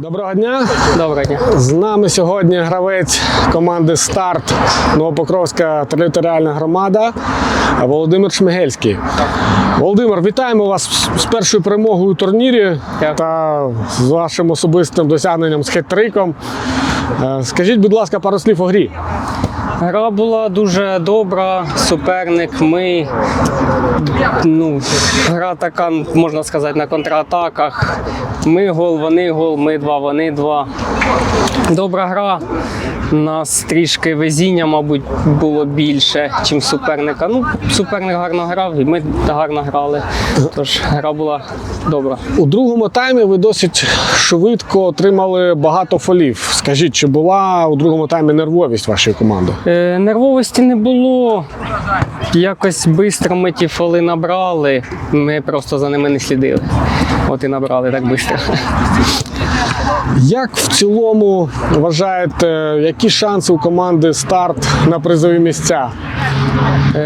Доброго дня. Доброго дня. З нами сьогодні гравець команди Старт Новопокровська територіальна громада Володимир Шмигельський. Володимир, вітаємо вас з першою перемогою у турнірі Дякую. та з вашим особистим досягненням з хет-триком. Е, Скажіть, будь ласка, пару слів у грі. Гра була дуже добра, суперник. Ми ну, гра така, можна сказати, на контратаках. Ми гол, вони гол, ми два, вони два. Добра гра. Нас трішки везіння, мабуть, було більше, ніж суперника. Ну, суперник гарно грав, і ми гарно грали. Тож гра була добра. У другому таймі ви досить швидко отримали багато фолів. Скажіть, чи була у другому таймі нервовість вашої команди? Е, нервовості не було. Якось швидко ми ті фоли набрали. Ми просто за ними не слідили. От і набрали так швидко. Як в цілому вважаєте, які шанси у команди старт на призові місця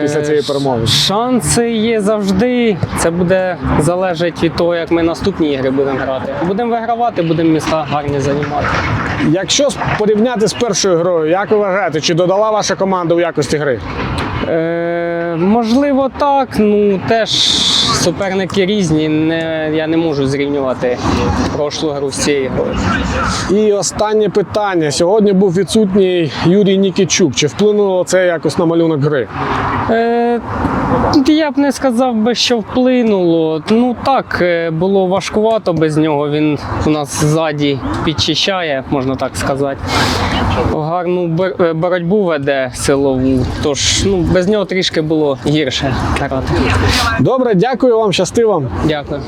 після цієї перемоги? Шанси є завжди. Це буде залежить від того, як ми наступні ігри будемо грати. Будемо вигравати, будемо міста гарні займати. Якщо порівняти з першою грою, як ви вважаєте, чи додала ваша команда у якості гри? Е, можливо, так. Ну теж суперники різні. Не, я не можу зрівнювати прошлу гру з цією грою. І останнє питання. Сьогодні був відсутній Юрій Нікічук. Чи вплинуло це якось на малюнок гри? Е, я б не сказав би, що вплинуло. Ну так, е, було важкувато без нього. Він у нас ззаді підчищає, можна так сказати. Гарну е, боротьбу веде силову. Тож ну, без нього трішки було гірше. Добре, дякую вам, щасти вам. Дякую.